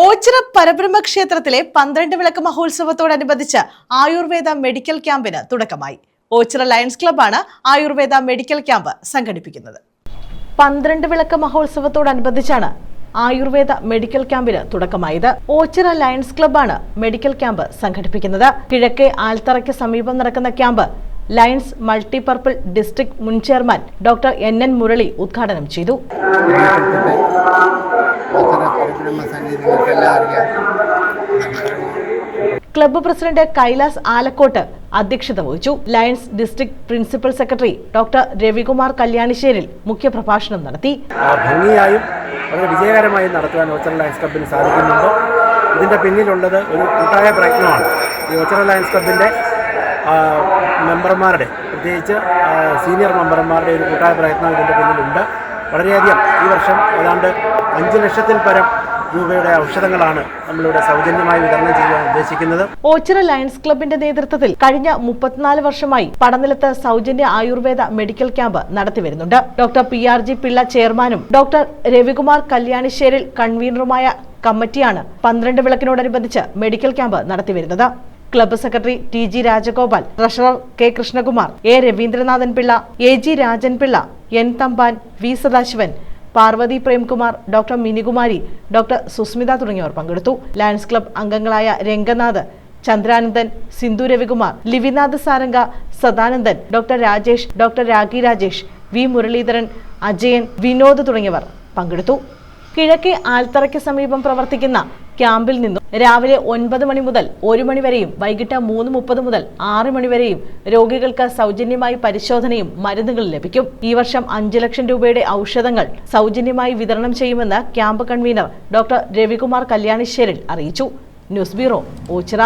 ഓച്ചിറ പരബ്രഹ്മ ക്ഷേത്രത്തിലെ പന്ത്രണ്ട് വിളക്ക് മഹോത്സവത്തോടനുബന്ധിച്ച് ആയുർവേദ മെഡിക്കൽ ക്യാമ്പിന് തുടക്കമായി. ഓച്ചിറ ലയൺസ് ക്ലബ്ബാണ് ആയുർവേദ മെഡിക്കൽ ക്യാമ്പ് സംഘടിപ്പിക്കുന്നത്. പന്ത്രണ്ട് വിളക്ക് മഹോത്സവത്തോടനുബന്ധിച്ചാണ് ആയുർവേദ മെഡിക്കൽ ക്യാമ്പിന് തുടക്കമായത്. ഓച്ചിറ ലയൺസ് ക്ലബ്ബാണ് മെഡിക്കൽ ക്യാമ്പ് സംഘടിപ്പിക്കുന്നത്. കിഴക്കേ ആൽത്തറയ്ക്ക് സമീപം നടക്കുന്ന ക്യാമ്പ് ലയൺസ് മൾട്ടിപർപ്പിൾ ഡിസ്ട്രിക്ട് മുൻ chairman doctor N N Murali ഉദ്ഘാടനം ചെയ്തു. അത്ര നിങ്ങൾക്കെല്ലാം അറിയാം ക്ലബ്ബ് പ്രസിഡന്റ് കൈലാസ് ആലക്കോട്ട് അധ്യക്ഷത വഹിച്ചു. Lions district principal secretary doctor Ravikumar Kalyanisseril മുഖ്യപ്രഭാഷണം നടത്തി. ഭംഗിയായും വളരെ വിജയകരമായും നടത്തുവാൻ ഓച്ചറ ലയൺസ് ക്ലബിന് സാധിക്കുന്നുണ്ട്. ഇതിന്റെ പിന്നിലുള്ളത് ഒരു കൂട്ടായ പ്രയത്നമാണ്. ഈ ഓച്ചറ ലയൺസ് ക്ലബിന്റെ മെമ്പർമാരുടെ പ്രത്യേകിച്ച് സീനിയർ മെമ്പർമാരുടെ ഒരു കൂട്ടായ പ്രയത്നം ഇതിന്റെ പിന്നിലുണ്ട്. വളരെയധികം ഈ വർഷം ഏതാണ്ട് അഞ്ച് ലക്ഷത്തിൽ പരം രൂപയുടെ ഔഷധങ്ങളാണ് നമ്മളിവിടെ സൗജന്യമായി വിതരണം ചെയ്യാൻ ഉദ്ദേശിക്കുന്നത്. ഓച്ചിറ ലയൺസ് ക്ലബിന്റെ നേതൃത്വത്തിൽ കഴിഞ്ഞ മുപ്പത്തിനാല് വർഷമായി പടനിലത്ത് സൗജന്യ Ayurveda medical camp നടത്തിവരുന്നുണ്ട് doctor P R G Pillai ചെയർമാനും ഡോക്ടർ രവികുമാർ കല്യാണിശ്ശേരിൽ കൺവീനറുമായ കമ്മിറ്റിയാണ് പന്ത്രണ്ട് വിളക്കിനോടനുബന്ധിച്ച് medical camp നടത്തിവരുന്നത് club secretary T G Rajagopal treasurer K Krishnakumar A Raveendranathan Pillai A G Rajan Pillai N Thampan V Sadasivan Parvathy Premkumar doctor Minikumari doctor Susmitha തുടങ്ങിയവർ പങ്കെടുത്തു. Lions club അംഗങ്ങളായ Ranganath Chandranandan Sindhu Ravikumar Livinath Saranga Sadanandan doctor Rajesh doctor Ragi Rajesh V Muraleedharan Ajayan Vinod തുടങ്ങിയവർ പങ്കെടുത്തു. കിഴക്കേ ആൽത്തറയ്ക്ക് സമീപം പ്രവർത്തിക്കുന്ന ക്യാമ്പിൽ നിന്നും രാവിലെ ഒൻപത് മണി മുതൽ ഒരു മണി വരെയും വൈകിട്ട് മൂന്ന് മുപ്പത് മുതൽ ആറ് മണി വരെയും രോഗികൾക്ക് സൗജന്യമായി പരിശോധനയും മരുന്നുകൾ ലഭിക്കും. ഈ വർഷം അഞ്ച് ലക്ഷം രൂപയുടെ ഔഷധങ്ങൾ സൗജന്യമായി വിതരണം ചെയ്യുമെന്ന് camp convener doctor Ravikumar Kalyanisseril അറിയിച്ചു. News bureau Ochira.